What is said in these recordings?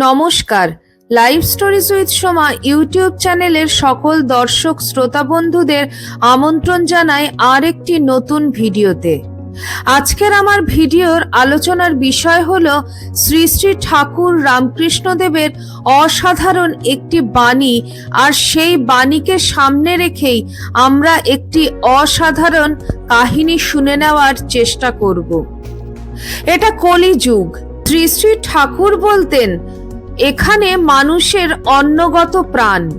নমস্কার। Live stories with Soma YouTube চ্যানেলের সকল দর্শক শ্রোতা বন্ধুদের আমন্ত্রণ জানাই আর একটি নতুন ভিডিওতে। আজকের আমার ভিডিওর আলোচনার বিষয় হল শ্রী শ্রী ঠাকুর রামকৃষ্ণদেবের অসাধারণ একটি বাণী আর সেই বাণীকে সামনে রেখেই আমরা একটি অসাধারণ কাহিনী শুনে নেওয়ার চেষ্টা করব। এটা কলিযুগ। শ্রী শ্রী ঠাকুর বলতেন এখানে মানুষের অন্নগত প্রাণ।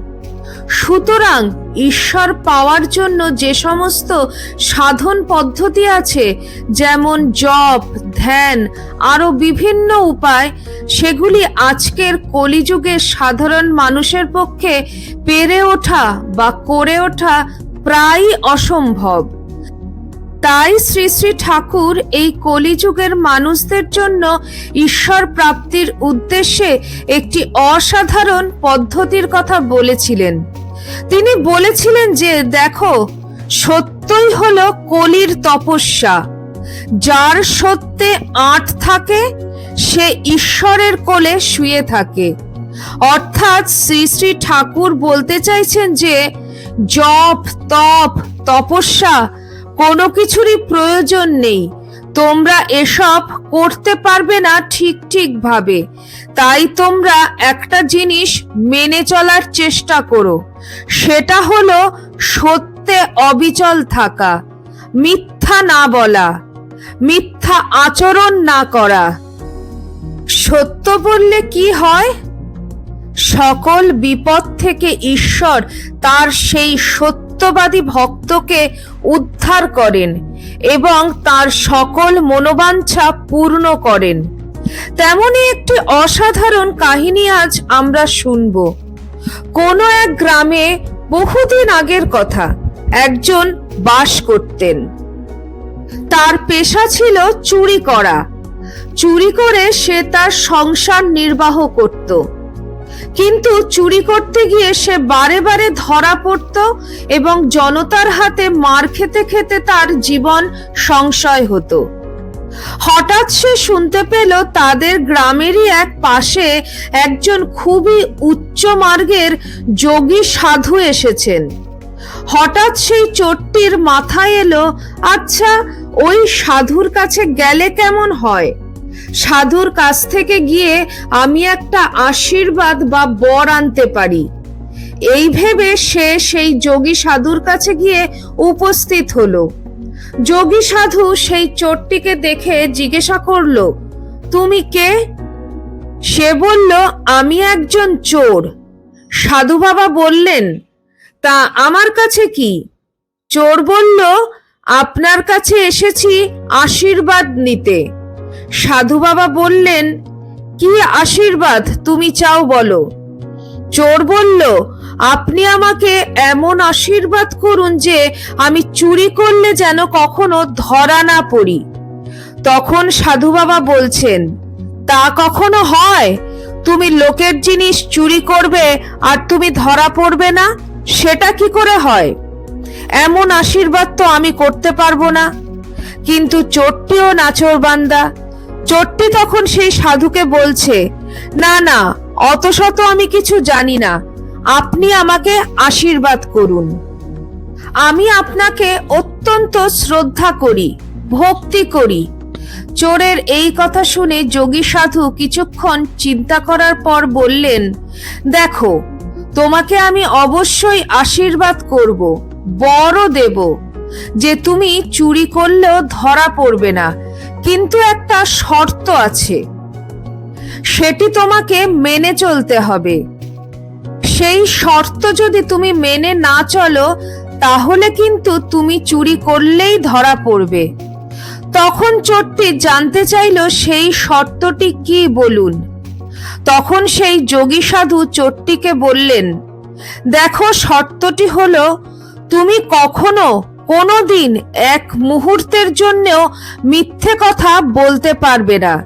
সুতরাং ঈশ্বর পাওয়ার জন্য যে সমস্ত সাধন পদ্ধতি আছে, যেমন জপ, ধ্যান, আরও বিভিন্ন উপায়, সেগুলি আজকের কলিযুগের সাধারণ মানুষের পক্ষে পেরে ওঠা বা করে ওঠা প্রায় অসম্ভব। তাই শ্রী শ্রী ঠাকুর এই কলিযুগের মানুষদের জন্য ঈশ্বর প্রাপ্তির উদ্দেশ্যে একটি অসাধারণ পদ্ধতির কথা বলেছিলেন। তিনি বলেছিলেন যে, দেখো, সত্যই হলো কলির তপস্যা। যার সত্যে আট থাকে, সে ঈশ্বরের কোলে শুয়ে থাকে। অর্থাৎ শ্রী শ্রী ঠাকুর বলতে চাইছেন যে, জপ, তপ, তপস্যা কোনো কিছুরই প্রয়োজন নেই। তোমরা এসব করতে পারবে না ঠিক ঠিক ভাবে তাই তোমরা একটা জিনিস মেনে চলার চেষ্টা করো। সেটা হলো সত্যে অবিচল থাকা। মিথ্যা না বলা। মিথ্যা আচরণ না করা। সত্য বললে কি হয়? সকল বিপদ থেকে ঈশ্বর তার সেই সত্যবাদী ভক্তকে উদ্ধার করেন এবং তার সকল মনোবাঞ্ছা পূর্ণ করেন। তেমনই একটি অসাধারণ কাহিনী আজ আমরা শুনব। কোনো এক গ্রামে বহুদিন আগের কথা একজন বাস করতেন। তার পেশা ছিল চুরি করা। চুরি করে সে তার সংসার নির্বাহ করত। কিন্তু চুরি করতে গিয়ে সে বারে বারে ধরা পড়ত এবং জনতার হাতে মার খেতে খেতে তার জীবন সংশয় হতো। হঠাৎ সে শুনতে পেল তাদের গ্রামেরই এক পাশে একজন খুবই উচ্চ মার্গের যোগী সাধু এসেছেন। হঠাৎ সেই চোরটির মাথায় এলো আচ্ছা ওই সাধুর কাছে গেলে কেমন হয়? সাধুর কাছ থেকে গিয়ে আমি একটা আশীর্বাদ বা বর আনতে পারি। এই ভেবে সে সেই যোগী সাধুর কাছে গিয়ে উপস্থিত হলো। যোগী সাধু সেই চোরটিকে দেখে জিজ্ঞাসা করল, তুমি কে? সে বলল, আমি একজন চোর। সাধু বাবা বললেন, তা আমার কাছে কি? চোর বলল, আপনার কাছে এসেছি আশীর্বাদ নিতে। সাধু বাবা বললেন, কি আশীর্বাদ তুমি চাও বলো? চোর বলল, আপনি আমাকে এমন আশীর্বাদ করুন যে আমি চুরি করলে যেন কখনো ধরা না পড়ি। তখন সাধু বাবা বলছেন, তা কখনো হয়? তুমি লোকের জিনিস চুরি করবে আর তুমি ধরা পড়বে না? সেটা কি করে হয়? এমন আশীর্বাদ তো আমি করতে পারব না। কিন্তু চোরটিও নাচর বান্দা। চোরটি তখন সেই সাধুকে বলছে, না না অত শত আমি কিছু জানি না। আপনি আমাকে আশীর্বাদ করুন। আমি আপনাকে অত্যন্ত শ্রদ্ধা করি, ভক্তি করি। চোরের এই কথা শুনে যোগী সাধু কিছুক্ষণ চিন্তা করার পর বললেন, দেখো, তোমাকে আমি অবশ্যই আশীর্বাদ করব বড় দেব। যে তুমি চুরি করলেও ধরা পড়বে না কিন্তু একটা শর্ত আছে। সেটি তোমাকে মেনে চলতে হবে। সেই শর্ত যদি তুমি মেনে না চলো, তাহলে কিন্তু তুমি চুরি করলেই ধরা পড়বে। তখন চোরটি জানতে চাইল সেই শর্তটি কি বলুন। তখন সেই যোগী সাধু চোরটিকে বললেন, দেখো, শর্তটি হলো, তুমি কখনো কোনোদিন এক মুহূর্তের জন্যও মিথ্যে কথা বলতে পারবে না।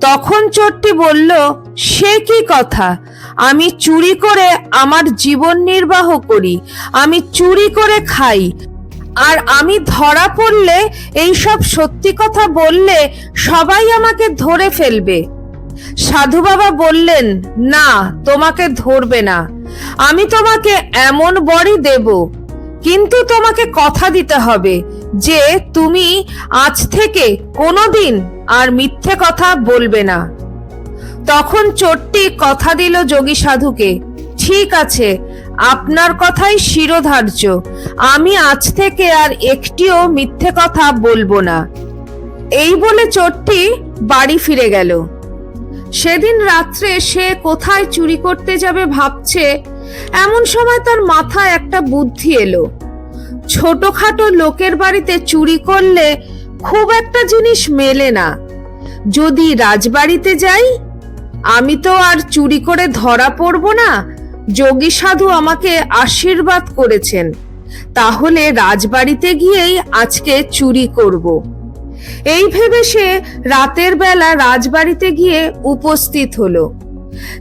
তখন চোরটি বলল, সে কি কথা? আমি চুরি করে আমার জীবন নির্বাহ করি, আমি চুরি করে খাই। আর আমি ধরা পড়লে এই সব সত্যি কথা বললে সবাই আমাকে ধরে ফেলবে। সাধু বাবা বললেন, না, তোমাকে ধরবে না। আমি তোমাকে এমন বড়ি দেব কিন্তু তোমাকে কথা দিতে হবে যে তুমি আজ থেকে কোনোদিন আর মিথ্যে কথা বলবে না। তখন চোরটি কথা দিল যোগী সাধুকে, ঠিক আছে, আপনার কথাই শিরোধার্য, আমি আজ থেকে আর একটিও মিথ্যে কথা বলব না। এই বলে চোরটি বাড়ি ফিরে গেল। সেদিন রাত্রে সে কোথায় চুরি করতে যাবে ভাবছে, এমন সময় তার মাথায় একটা বুদ্ধি এলো। ছোটখাটো লোকের বাড়িতে চুরি করলে খুব একটা জিনিস মেলে না। যদি রাজবাড়িতে যাই, আমি তো আর চুরি করে ধরা পড়ব না। যোগী সাধু আমাকে আশীর্বাদ করেছেন। তাহলে রাজবাড়িতে গিয়েই আজকে চুরি করব। এই ভেবে সে রাতের বেলা রাজবাড়িতে গিয়ে উপস্থিত হলো।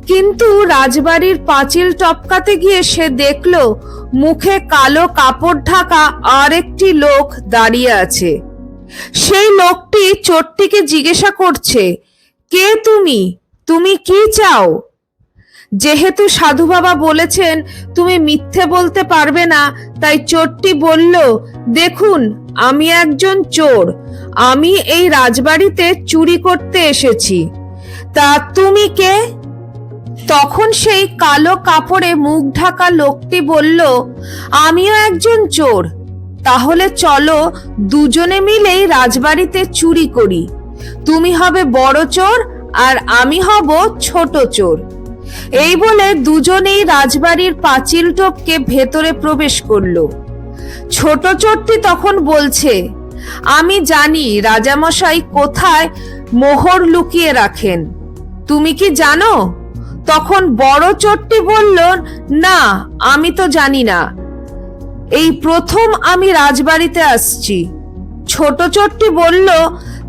কিন্তু রাজবাড়ির পাঁচিল টপকাতে গিয়ে সে দেখল, মুখে কালো কাপড় ঢাকা আর একটি লোক দাঁড়িয়ে আছে। সেই লোকটি চোরটিকে জিজ্ঞাসা করছে, কে তুমি? তুমি কি চাও? যেহেতু সাধু বাবা বলেছেন, তুমি মিথ্যে বলতে পারবে না। তাই চোরটি বলল, দেখুন, আমি একজন চোর। আমি এই রাজবাড়িতে চুরি করতে এসেছি। তা তুমি কে? তখন সেই কালো কাপড়ে মুখ ঢাকা লোকটি বলল, আমিও একজন চোর। তাহলে চলো দুজনে মিলেই রাজবাড়িতে চুরি করি। তুমি হবে বড় চোর আর আমি হব ছোট চোর। এই বলে দুজনেই রাজবাড়ির পাঁচিল টপকে ভেতরে প্রবেশ করল। ছোট চোরটি তখন বলছে, আমি জানি রাজামশাই কোথায় মোহর লুকিয়ে রাখেন। তুমি কি জানো? তখন বড় চোরটি বলল, না, আমি তো জানি না। এই প্রথম আমি রাজবাড়িতে আসছি। ছোট চোরটি বলল,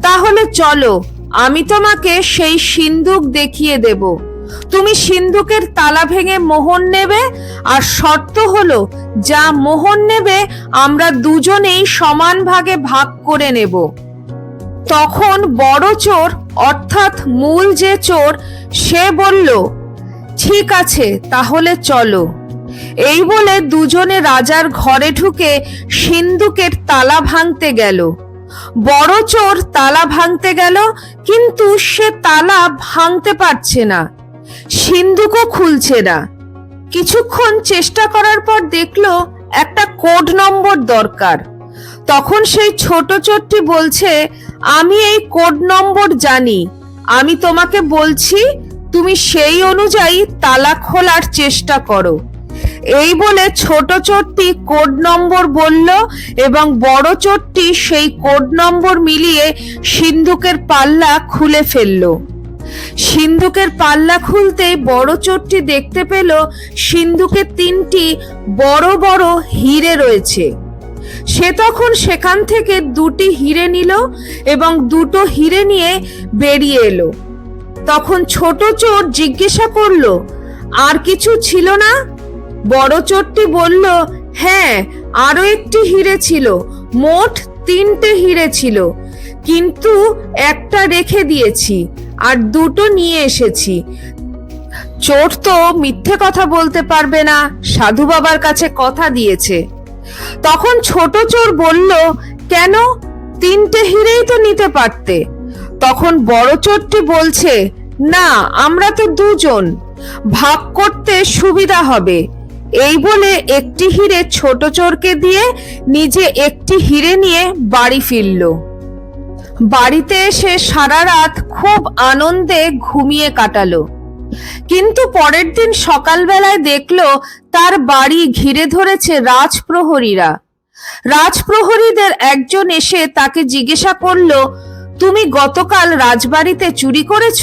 তাহলে চলো, আমি তোমাকে সেই সিন্ধুক দেখিয়ে দেব। তুমি সিন্ধুকের তালা ভেঙে মোহন নেবে, আর শর্ত হলো, যা মোহন নেবে, আমরা দুজনেই সমান ভাগে ভাগ করে নেব। তখন বড় চোর, অর্থাৎ মূল যে চোর, সে বলল ঠিক আছে, তাহলে চলো। এই বলে দুজনে রাজার ঘরে ঢুকে সিন্ধুকের তালা ভাঙতে গেল। বড় চোর তালা ভাঙতে গেল, কিন্তু সে তালা ভাঙতে পারছে না। সিন্ধুকও খুলছে না। কিছুক্ষণ চেষ্টা করার পর দেখল একটা কোড নম্বর দরকার। তখন সেই ছোট চোরটি বলছে, আমি এই কোড নম্বর জানি। আমি তোমাকে বলছি তুমি সেই অনুযায়ী তালা খোলার চেষ্টা করো। এই বলে ছোট চোরটি কোড নম্বর বলল এবং বড় চোরটি সেই কোড নম্বর মিলিয়ে সিন্ধুকের পাল্লা খুলে ফেলল। সিন্ধুকের পাল্লা খুলতেই বড় চোরটি দেখতে পেল সিন্ধুকে তিনটি বড় বড় হিরে রয়েছে। সে তখন সেখান থেকে দুটি হিরে নিল এবং দুটো হিরে নিয়ে বেরিয়ে এলো। তখন ছোট চোর জিজ্ঞাসা করল, আর কিছু ছিল না? বড় চোরটি বলল হ্যাঁ আরও একটি হিরে ছিল, মোট তিনটে হিরে ছিল, কিন্তু একটা রেখে দিয়েছি আর দুটো নিয়ে এসেছি। চোর তো মিথ্যে কথা বলতে পারবে না, সাধু বাবার কাছে কথা দিয়েছে। তখন ছোট চোর বলল, কেন? তিনটে হিরেই তো নিতে পারতে। তখন বড় চোরটি বলছে, না, আমরা তো দুজন। ভাগ করতে সুবিধা হবে। এই বলে একটি হিরে ছোট চোরকে দিয়ে নিজে একটি হিরে নিয়ে বাড়ি ফিরল। বাড়িতে এসে সারা রাত খুব আনন্দে ঘুমিয়ে কাটালো। কিন্তু পরের দিন সকালবেলায় দেখল, তার বাড়ি ঘিরে ধরেছে রাজপ্রহরীরা। রাজপ্রহরীদের একজন এসে তাকে জিজ্ঞাসা করল তুমি গতকাল রাজবাড়িতে চুরি করেছ?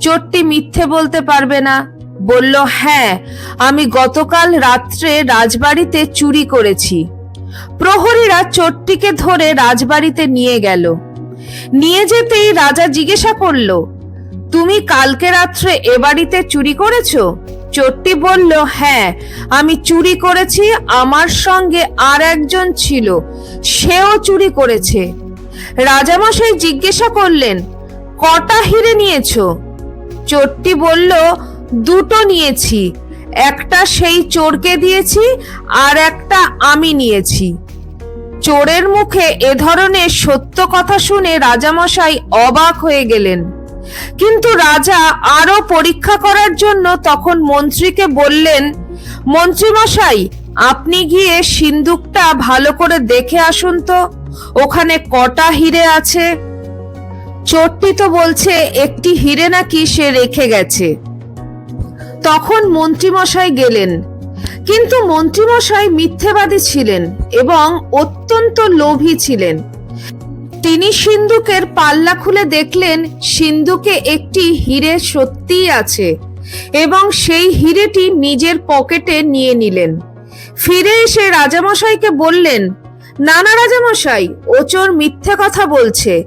চোরটি মিথ্যে বলতে পারবে না। বলল হ্যাঁ আমি গতকাল রাত্রে রাজবাড়িতে চুরি করেছি। প্রহরীরা চোরটিকে ধরে রাজবাড়িতে নিয়ে গেল। নিয়ে যেতেই রাজা জিজ্ঞাসা করল, তুমি কালকে রাত্রে এ বাড়িতে চুরি করেছ? চোরটি বলল হ্যাঁ আমি চুরি করেছি, আমার সঙ্গে আর একজন ছিল, সেও চুরি করেছে। রাজামশাই জিজ্ঞাসা করলেন, কটা হিরে নিয়েছো? চোরটি বলল, দুটো নিয়েছি। একটা সেই চোরকে দিয়েছি আর একটা আমি নিয়েছি। চোরের মুখে এ ধরনের সত্য কথা শুনে রাজামশাই অবাক হয়ে গেলেন। কিন্তু রাজা আরও পরীক্ষা করার জন্য তখন মন্ত্রীকে বললেন, মন্ত্রীমশাই, আপনি গিয়ে সিন্দুকটা ভালো করে দেখে আসুন তো। ওখানে কটা হিরে আছে? চোরটি তো বলছে একটি হিরে নাকি সে রেখে গেছে। তখন মন্ত্রীমশাই গেলেন। কিন্তু মন্ত্রীমশাই মিথ্যেবাদী ছিলেন এবং অত্যন্ত লোভী ছিলেন। তিনি সিন্ধুকের পাল্লা খুলে দেখলেন সিন্ধুকে একটি হিরে সত্যিই আছে এবং সেই হিরেটি নিজের পকেটে নিয়ে নিলেন। ফিরে এসে রাজামশাইকে বললেন নানা রাজামশাই, ও চোর মিথ্যে কথা বলছে।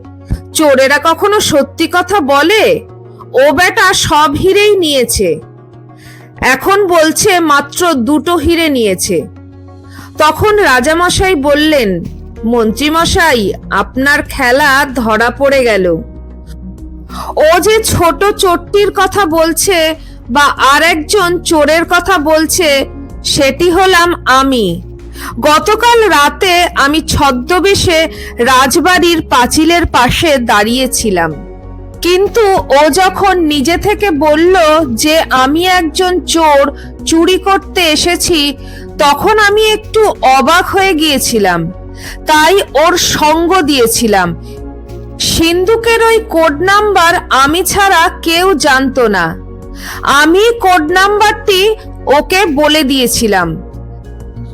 চোরেরা কখনো সত্যি কথা বলে? ও বেটা সব হিরেই নিয়েছে। এখন বলছে মাত্র দুটো হিরে নিয়েছে। তখন রাজামশাই বললেন, মন্ত্রীমশাই, আপনার খেলা ধরা পড়ে গেল। ও যে ছোট চোরটির কথা বলছে বা আর একজন চোরের কথা বলছে, সেটি হলাম আমি। গতকাল রাতে আমি ছদ্মবেশে রাজবাড়ির পাঁচিলের পাশে দাঁড়িয়েছিলাম। কিন্তু ও যখন নিজে থেকে বলল যে আমি একজন চোর চুরি করতে এসেছি, তখন আমি একটু অবাক হয়ে গিয়েছিলাম। তাই ওর সঙ্গ দিয়েছিলাম। সিন্ধুকের ওই কোড নাম্বার আমি ছাড়া কেউ জানতো না। আমি কোড নাম্বারটি ওকে বলে দিয়েছিলাম।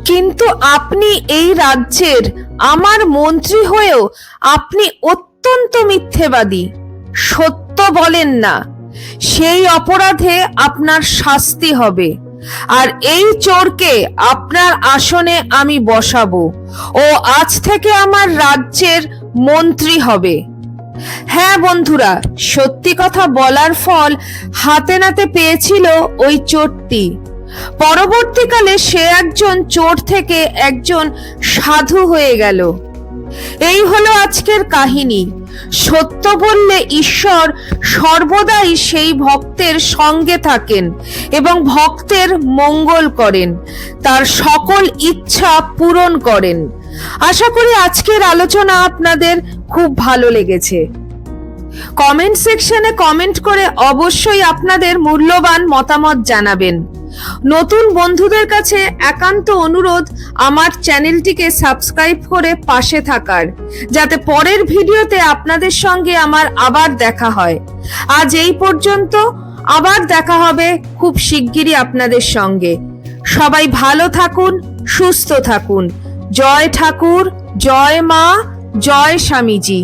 কিন্তু আপনি এই রাজ্যের আমার মন্ত্রী হয়েও আপনি অত্যন্ত মিথ্যেবাদী। সত্য বলেন না। সেই অপরাধে আপনার শাস্তি হবে। আর এই চোরকে আপনার আসনে আমি বসাবো ও আজ থেকে আমার রাজ্যের মন্ত্রী হবে। হ্যাঁ বন্ধুরা, সত্যি কথা বলার ফল হাতে নাতে পেয়েছিল ওই চোরটি। পরবর্তীকালে সে একজন চোর থেকে একজন সাধু হয়ে গেল। এই হলো আজকের কাহিনী। সত্য বললে ঈশ্বর সর্বদাই সেই ভক্তের সঙ্গে থাকেন এবং ভক্তের মঙ্গল করেন, তার সকল ইচ্ছা পূরণ করেন। আশা করি আজকের আলোচনা আপনাদের খুব ভালো লেগেছে। কমেন্ট সেকশনে কমেন্ট করে অবশ্যই আপনাদের মূল্যবান মতামত জানাবেন। নতুন বন্ধুদের কাছে একান্ত অনুরোধ আমার চ্যানেলটিকে সাবস্ক্রাইব করে পাশে থাকার, যাতে পরের ভিডিওতে আপনাদের সঙ্গে আমার আবার দেখা হয়। আজ এই পর্যন্ত আবার দেখা হবে খুব শিগগিরই আপনাদের সঙ্গে। সবাই ভালো থাকুন, সুস্থ থাকুন। জয় ঠাকুর, জয় মা, জয় স্বামীজি।